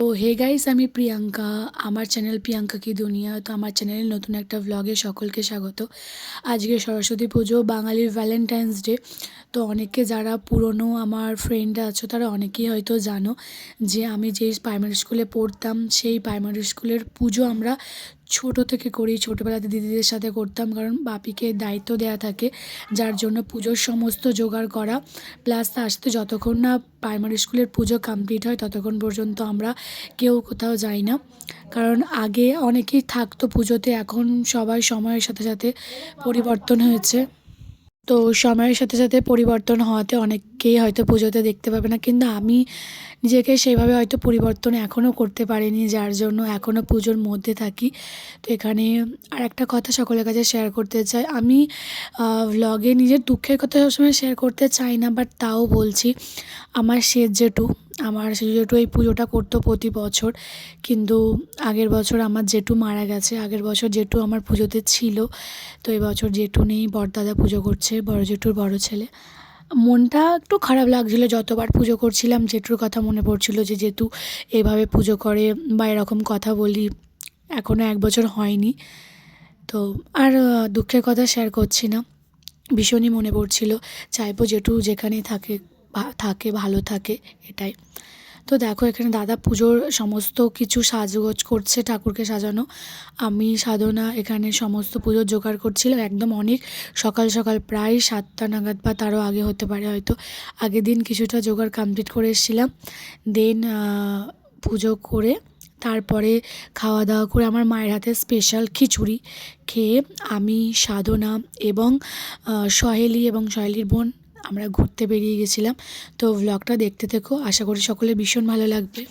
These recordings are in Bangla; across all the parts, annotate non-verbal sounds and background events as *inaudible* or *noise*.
তো, হে গাইস আমি প্রিয়াঙ্কা, আমার চ্যানেল প্রিয়াঙ্কা কি দুনিয়া? তো, আমার চ্যানেলে নতুন একটা ভ্লগে সকলকে স্বাগত। আজকে সরস্বতী পুজো, বাঙালির ভ্যালেন্টাইন্স ডে তো, অনেকে যারা পুরনো আমার ফ্রেন্ড আছো, তারা অনেকেই হয়তো জানো যে, আমি যেই প্রাইমারি স্কুলে পড়তাম, সেই প্রাইমারি স্কুলের পুজো আমরা ছোট থেকে করি ছোটোবেলাতে দিদিদের সাথে করতাম কারণ বাপিকে দায়িত্ব দেওয়া থাকে, যার জন্য পুজোর সমস্ত জোগাড় করা প্লাস তার সাথে যতক্ষণ না প্রাইমারি স্কুলের পুজো কমপ্লিট হয় ততক্ষণ পর্যন্ত আমরা কেউ কোথাও যাই না। কারণ আগে অনেকেই থাকতো পুজোতে, এখন সবাই সময়ের সাথে সাথে পরিবর্তন হয়েছে। তো সময়ের সাথে সাথে পরিবর্তন হওয়াতে অনেককেই হয়তো পুজোতে দেখতে পাবে না, কিন্তু আমি নিজেকে সেইভাবে হয়তো পরিবর্তন এখনও করতে পারিনি, যার জন্য এখনও পুজোর মধ্যে থাকি। তো এখানে আর একটা কথা সকলের কাছে শেয়ার করতে চাই। আমি ভ্লগে নিজের দুঃখের কথা সবসময় শেয়ার করতে চাই না বাট তাও বলছি, আমার শেষ জেঠু, আমার জেঠু এই পুজোটা করতো প্রতি বছর, কিন্তু আগের বছর আমার জেঠু মারা গেছে, আগের বছর জেঠু আমার পুজোতে ছিল, তো এই বছর জেঠু নেই, বড়দাদা পুজো করছে, বড় জেঠুর বড় ছেলে। মনটা একটু খারাপ লাগছিল, যতবার পুজো করছিলাম, জেঠুর কথা মনে পড়ছিলো যে যেহেতু এভাবে পুজো করে বা এরকম কথা বলি এখনও এক বছর হয়নি। তো আর দুঃখের কথা শেয়ার করছি না। ভীষণই মনে পড়ছিল, চাইব জেঠু যেখানে থাকে থাকে, ভালো থাকে, এটাই। তো দেখো, এখানে দাদা পুজোর সমস্ত কিছু সাজগোজ করছে ঠাকুরকে সাজানো। আমি, সাধনা এখানে সমস্ত পুজোর জোগাড় করছিলাম একদম অনেক সকাল সকাল, প্রায় সাতটা নাগাদ বা তারও আগে হতে পারে হয়তো। আগের দিন কিছুটা জোগাড় কমপ্লিট করে এসেছিলাম। দেন পুজো করে তারপরে খাওয়া দাওয়া করে আমার মায়ের হাতে স্পেশাল খিচুড়ি খেয়ে আমি, সাধনা এবং সহেলি এবং সহেলির বোন আমরা ঘুরতে বেরিয়ে গেছিলাম। তো ব্লগটা দেখতে থেকো। আশা করি সকলে ভীষণ ভালো লাগবে।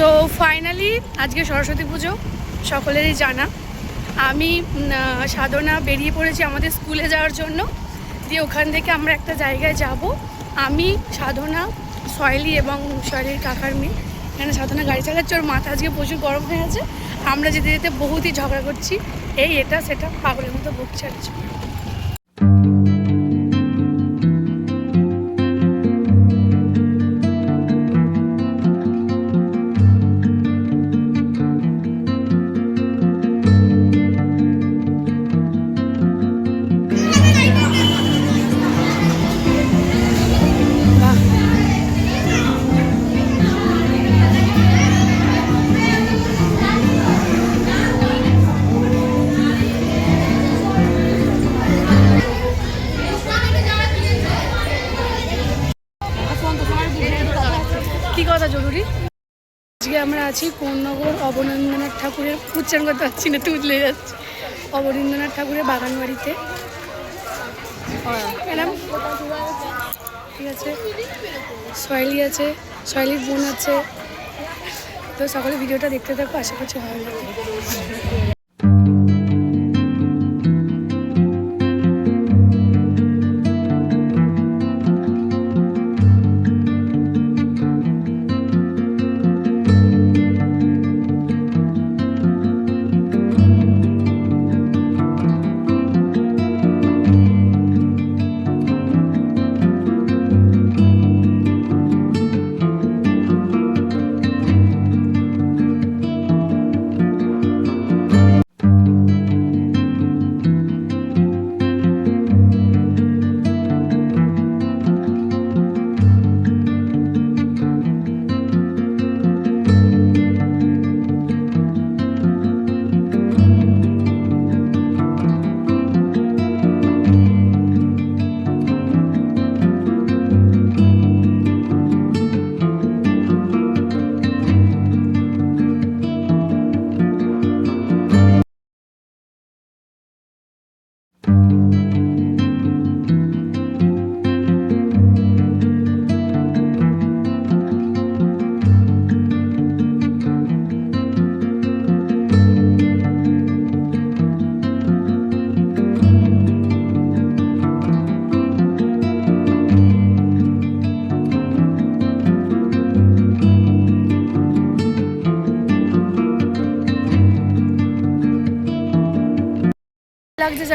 তো ফাইনালি আজকে সরস্বতী পুজো, সকলেরই জানা। আমি সাধনা বেরিয়ে পড়েছি আমাদের স্কুলে যাওয়ার জন্য। দিয়ে ওখান থেকে আমরা একটা জায়গায় যাব। আমি, সাধনা, সয়েলি এবং সয়েলির কাকার মেয়ে। এখানে সাধনা গাড়ি চালাচ্ছে, ওর মাথা আজকে প্রচুর গরম হয়ে আছে। আমরা যেতে যেতে বহুতই ঝগড়া করছি। এই, এটা, সেটা, পাগলের মতো বুক আর আছি কোন্নগর অবনীন্দ্রনাথ ঠাকুরের উচ্চারণ করতে পারছি না তুলে যাচ্ছি। অবনীন্দ্রনাথ ঠাকুরের বাগান বাড়িতে ম্যাডাম? ঠিক আছে। সয়েলি আছে সয়েলির বোন আছে। তো সকলে ভিডিওটা দেখতে থাকো আশা করছি ভালো লাগবে।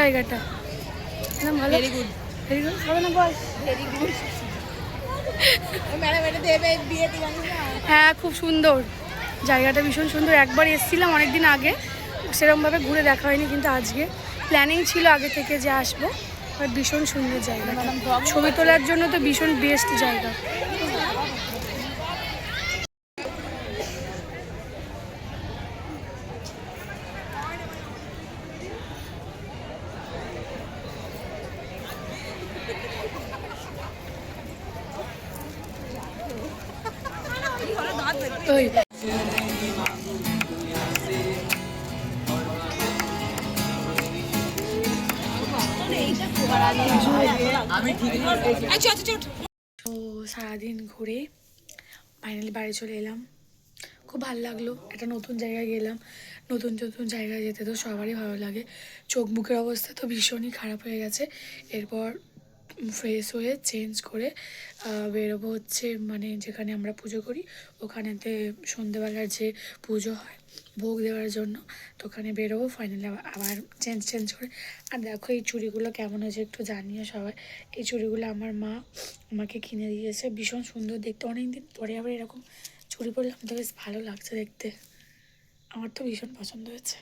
জায়গাটা। ভালো? ভেরি গুড ভেরি গুড হবে না বল? ভেরি গুড ম্যাডাম এটা দেবে বিয়েতে জানিস না। হ্যাঁ খুব সুন্দর। জায়গাটা ভীষণ সুন্দর। একবার এসেছিলাম অনেক দিন আগে। সেরকমভাবে ঘুরে দেখা হয়নি কিন্তু আজকে প্ল্যানিং ছিল আগে থেকে যে আসব। আর ভীষণ সুন্দর জায়গা ছবি তোলার জন্য তো ভীষণ বেস্ট জায়গা। তো সারাদিন ঘুরে ফাইনালি বাড়ি চলে এলাম। খুব ভালো লাগল, একটা নতুন জায়গায় গেলাম। নতুন নতুন জায়গায় যেতে তো সবারই ভালো লাগে। চোখ মুখের অবস্থা তো ভীষণই খারাপ হয়ে গেছে। এরপর ফ্রেশ হয়ে চেঞ্জ করে বেরোবো হচ্ছে মানে যেখানে আমরা পুজো করি, ওখানেতে সন্ধেবেলার যে পুজো হয় ভোগ দেওয়ার জন্য। তো ওখানে বেরোবো ফাইনালি আবার চেঞ্জ চেঞ্জ করে। আর দেখো এই চুড়িগুলো কেমন হয়েছে একটু জানিও সবাই। এই চুড়িগুলো আমার মা আমাকে কিনে দিয়েছে, ভীষণ সুন্দর দেখতে। অনেক দিন পরে আবার এরকম চুড়ি পরলাম, তো বেশ ভালো লাগছে দেখতে। আমার তো ভীষণ পছন্দ হয়েছে।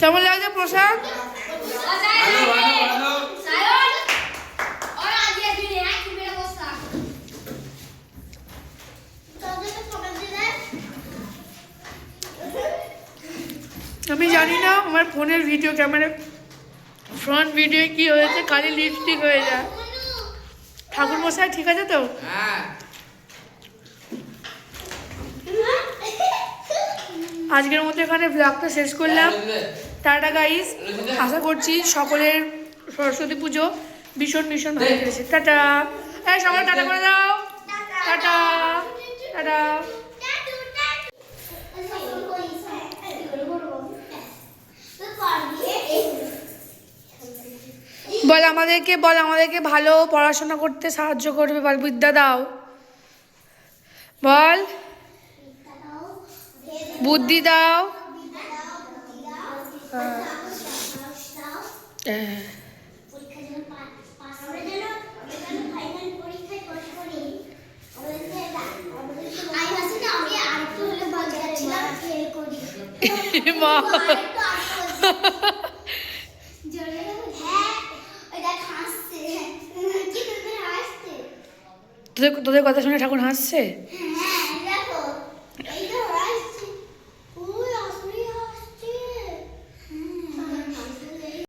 কেমন লাগছে প্রসাদ? না আমার ফোনের ভিডিও ক্যামেরা ফ্রন্ট ভিডিও কি হয়েছে খালি লিপস্টিক হয়ে যায়। ঠাকুর মশাই ঠিক আছে তো? হ্যাঁ। আজকের মতো এখানে ব্লগটা শেষ করলাম। টাটা গাইস আশা করছি সকলের সরস্বতী পুজো ভীষণ ভীষণ ভালো কেটেছে। টাটা। হ্যাঁ সবাই টাটা করে দাও। টাটা। টাটা। বল আমাদেরকে বল আমাদেরকে ভালো পড়াশোনা করতে সাহায্য করবে বল বিদ্যা দাও। বল। বুদ্ধি দাও। হ্যাঁ। মা। *laughs* তোদের তোদের কথা শুনে ঠাকুর হাসছে? হ্যাঁ